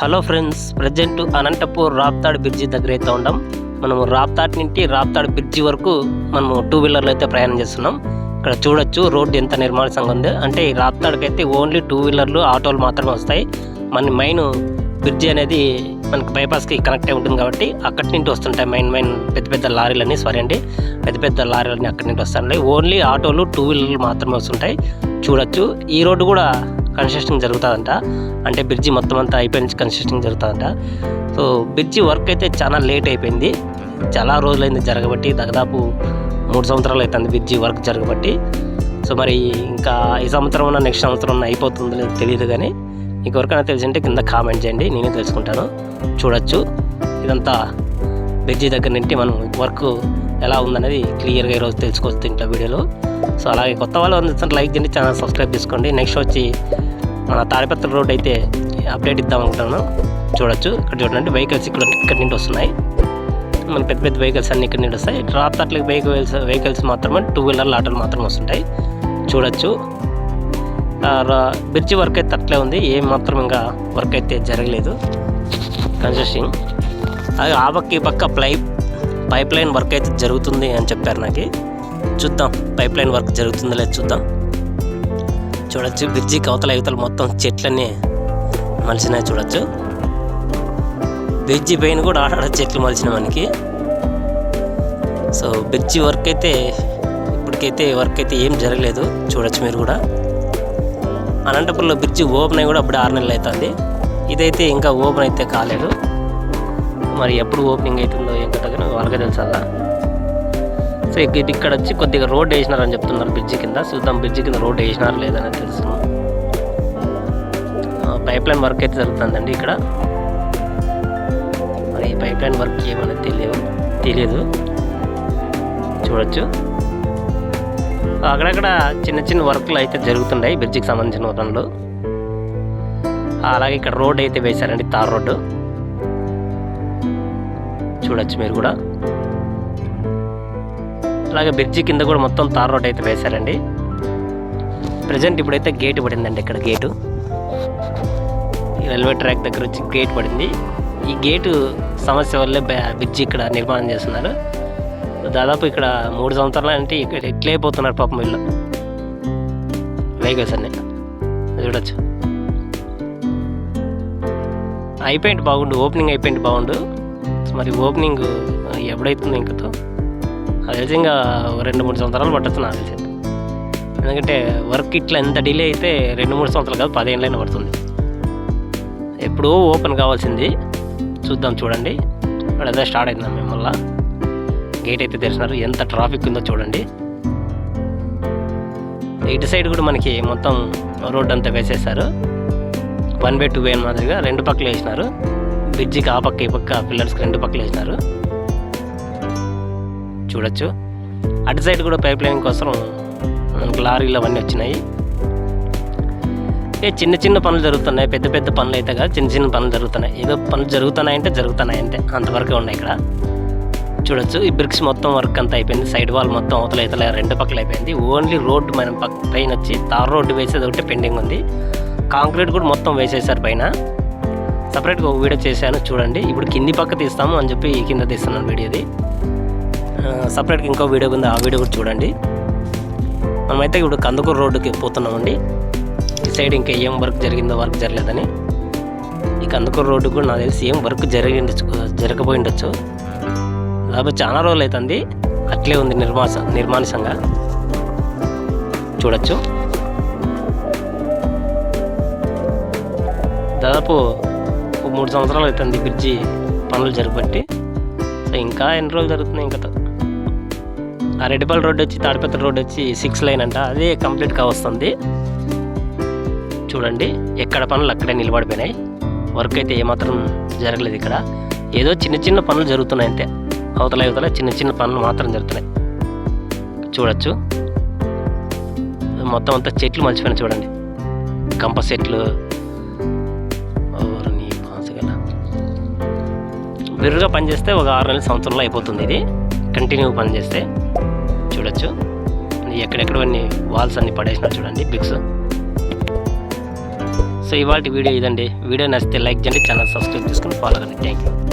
Hello friends present Anantapur Raptadu bridge దగ్గర అయితే ఉండం. మనము రాప్తాడ్ నుండి రాప్తాడ్ బ్రిడ్జి వరకు మనము టూ వీలర్లో అయితే ప్రయాణం చేస్తున్నాం. ఇక్కడ చూడొచ్చు రోడ్డు ఎంత నిర్మాణంగా ఉంది. అంటే ఈ రాప్తాడ్కి అయితే ఓన్లీ టూ వీలర్లు ఆటోలు మాత్రమే వస్తాయి. మన మెయిన్ బ్రిడ్జి అనేది మనకి బైపాస్కి కనెక్ట్ అయి ఉంటుంది కాబట్టి అక్కడి నుండి వస్తుంటాయి మెయిన్ మెయిన్ పెద్ద పెద్ద లారీలన్నీ. సారీ అండి పెద్ద పెద్ద లారీలన్నీ అక్కడి నుండి వస్తుంటాయి ఓన్లీ ఆటోలు టూ వీలర్లు మాత్రమే వస్తుంటాయి. చూడొచ్చు. ఈ రోడ్డు కూడా కన్స్ట్రక్షన్ జరుగుతుందంట. అంటే బ్రిడ్జి మొత్తం అంతా అయిపోయి కన్స్ట్రక్షన్ జరుగుతుందంట. సో బ్రిడ్జి వర్క్ అయితే చాలా లేట్ అయిపోయింది. చాలా రోజులైంది జరగబట్టి దాదాపు మూడు సంవత్సరాలు అవుతుంది బ్రిడ్జి వర్క్ జరగబట్టి. సో మరి ఇంకా ఈ సంవత్సరం ఉన్న నెక్స్ట్ సంవత్సరం ఉన్న అయిపోతుందో లేదో తెలియదు కానీ ఇంకెవరికైనా తెలిసింటే కింద కామెంట్ చేయండి. నేనే తెలుసుకుంటాను. చూడొచ్చు. ఇదంతా బ్రిడ్జి దగ్గర నుండి మనం వర్క్ ఎలా ఉందనేది క్లియర్గా ఈరోజు తెలుసుకోవచ్చు ఇంట్లో వీడియోలో. సో అలాగే కొత్త వాళ్ళు అందించండి లైక్ చేయండి ఛానల్ సబ్స్క్రైబ్ చేసుకోండి. నెక్స్ట్ వచ్చి మన తాడిపత్రి రోడ్ అయితే అప్డేట్ ఇద్దాం అనుకుంటున్నాను. చూడొచ్చు. ఇక్కడ చూడండి వెహికల్స్ ఇక్కడ ఇక్కడ నుండి వస్తున్నాయి. మన పెద్ద పెద్ద వెహికల్స్ అన్ని ఇక్కడ నుండి వస్తాయి. డ్రాప్ అట్లకి వెహికల్స్ వెహికల్స్ మాత్రమే టూ వీలర్లు ఆటోలు మాత్రమే వస్తుంటాయి. చూడొచ్చు. బ్రిడ్జ్ రా- వర్క్ అయితే అట్లే ఉంది. ఏం మాత్రం ఇంకా వర్క్ అయితే జరగలేదు. కన్స్ట్రక్షన్ అది ఆ పక్క ఈ పక్క ప్లై పైప్ లైన్ వర్క్ అయితే జరుగుతుంది అని చెప్పారు నాకు. చూద్దాం. పైప్ లైన్ వర్క్ జరుగుతుందో లేదు చూద్దాం. చూడొచ్చు బ్రిడ్జి కవతల యువతలు మొత్తం చెట్లన్నీ మలిసినాయి చూడొచ్చు. బ్రిడ్జి పైన కూడా ఆడ చెట్లు మలిసిన మనకి. సో బ్రిడ్జి వర్క్ అయితే ఇప్పటికైతే వర్క్ అయితే ఏం జరగలేదు చూడొచ్చు మీరు కూడా. అనంతపురంలో బ్రిడ్జి ఓపెన్ అయి కూడా అప్పుడు ఆరు నెలలు అవుతుంది. ఇదైతే ఇంకా ఓపెన్ అయితే కాలేదు. మరి ఎప్పుడు ఓపెనింగ్ అవుతుందో ఏం కట్టగానో వాళ్ళకే తెలుసల్లా సో ఇక్కడ వచ్చి కొద్దిగా రోడ్ వేసినారని చెప్తున్నారు బ్రిడ్జి కింద. చూద్దాం బ్రిడ్జి కింద రోడ్ వేసినారు లేదని తెలుసు పైప్ లైన్ వర్క్ అయితే జరుగుతుందండి ఇక్కడ. మరి పైప్ లైన్ వర్క్ ఏమనేది తెలియదు. తెలియదు. చూడొచ్చు. అక్కడక్కడ చిన్న చిన్న వర్క్లు అయితే జరుగుతున్నాయి బ్రిడ్జికి సంబంధించిన పనులు అలాగే ఇక్కడ రోడ్ అయితే వేశారండి తార్ రోడ్డు. చూడొచ్చు మీరు కూడా. అలాగే బ్రిడ్జి కింద కూడా మొత్తం తార్ రోడ్ అయితే వేశారండి. ప్రజెంట్ ఇప్పుడైతే గేట్ పడిందండి ఇక్కడ గేటు. ఈ రైల్వే ట్రాక్ దగ్గర వచ్చి గేట్ పడింది. ఈ గేటు సమస్య వల్లే బ్రిడ్జి ఇక్కడ నిర్మాణం చేస్తున్నారు. దాదాపు ఇక్కడ మూడు సంవత్సరాలు అంటే ఇక్కడ ఎట్లయిపోతున్నారు పాపం వీళ్ళు. వెహికల్స్ అన్నీ. చూడొచ్చు. అయిపోయింది బాగుండు ఓపెనింగ్ అయిపోయింది బాగుండు. మరి ఓపెనింగ్ ఎప్పుడైతుందో ఇంకతో. అది తెలిసి ఇంకా రెండు మూడు సంవత్సరాలు పట్టచ్చు నాకు తెలిసి. ఎందుకంటే వర్క్ ఇట్లా ఎంత డిలే అయితే రెండు మూడు సంవత్సరాలు కాదు పదేళ్ళైనా పడుతుంది. ఎప్పుడూ ఓపెన్ కావాల్సింది. చూద్దాం చూడండి. ఇక్కడ అదే స్టార్ట్ అయిందా మేము గేట్ అయితే తెరిచినారు. ఎంత ట్రాఫిక్ ఉందో చూడండి. ఇటు సైడ్ కూడా మనకి మొత్తం రోడ్ అంతా వేసేసారు వన్ వే టూ వే మాదిరిగా రెండు పక్కలు వేసినారు. బ్రిడ్జికి ఆ పక్క ఈ పక్క పిల్లర్స్కి రెండు పక్కలు వేసినారు. చూడొచ్చు. అటు సైడ్ కూడా పైప్ లైన్ కోసం మనకు లారీలు అవన్నీ వచ్చినాయి. ఏ చిన్న చిన్న పనులు జరుగుతున్నాయి. పెద్ద పెద్ద పనులు అయితే కాదు చిన్న చిన్న పనులు జరుగుతున్నాయి. ఏదో పనులు జరుగుతున్నాయి అంటే జరుగుతున్నాయి అంతే. అంతవరకే ఉన్నాయి ఇక్కడ. చూడొచ్చు. ఈ బ్రిక్స్ మొత్తం వర్క్ అంతా అయిపోయింది. సైడ్ వాల్ మొత్తం అవతల ఇతల రెండు పక్కల అయిపోయింది. ఓన్లీ రోడ్డు మనం పక్క పైన వచ్చి తార్ రోడ్డు వేసేది ఒకటి పెండింగ్ ఉంది. కాంక్రీట్ కూడా మొత్తం వేసేసారు పైన. సపరేట్గా ఒక వీడియో చేశాను చూడండి. ఇప్పుడు కింది పక్క తీస్తాము అని చెప్పి ఈ కింద తీస్తున్నాను వీడియోది. సపరేట్గా ఇంకో వీడియో ఉంది ఆ వీడియో కూడా చూడండి. మనమైతే ఇప్పుడు కందుకూరు రోడ్డుకి పోతున్నామండి. ఈ సైడ్ ఇంకా ఏం వర్క్ జరిగిందో వర్క్ జరగలేదని. ఈ కందుకూరు రోడ్డు కూడా నాకు తెలిసి ఏం వర్క్ జరిగి జరగపోయి ఉండొచ్చు దాదాపు చాలా రోజులు అవుతుంది. అట్లే ఉంది నిర్మాస నిర్మానుషంగా. చూడొచ్చు. దాదాపు ఒక మూడు సంవత్సరాలు అవుతుంది బ్రిడ్జి పనులు జరగబట్టి సో ఇంకా ఎన్ని రోజులు జరుగుతున్నాయి ఇంకా రెడ్డిపల్లి రోడ్ వచ్చి తాడిపత్రి రోడ్ వచ్చి సిక్స్ లైన్ అంట అదే కంప్లీట్గా వస్తుంది. చూడండి ఎక్కడ పనులు అక్కడే నిలబడిపోయినాయి. వర్క్ అయితే ఏమాత్రం జరగలేదు ఇక్కడ. ఏదో చిన్న చిన్న పనులు జరుగుతున్నాయి అంతే. అవతల అవతల చిన్న చిన్న పనులు మాత్రం జరుగుతున్నాయి. చూడొచ్చు. మొత్తం అంతా చెట్లు మలిచిపోయినాయి చూడండి. కంప చెట్లు. ఓర్ని బిర్రుగా పనిచేస్తే ఒక ఆరు నెలల సంవత్సరంలో అయిపోతుంది ఇది. కంటిన్యూ పనిచేస్తే. చూడొచ్చు. ఎక్కడెక్కడవన్నీ వాల్స్ అన్ని పడేసినా చూడండి బ్రిక్స్ సో ఇవాళ వీడియో ఇదండి. వీడియో నచ్చితే లైక్ చేయండి ఛానల్ సబ్స్క్రైబ్ చేసుకుని ఫాలో కండి థ్యాంక్ యూ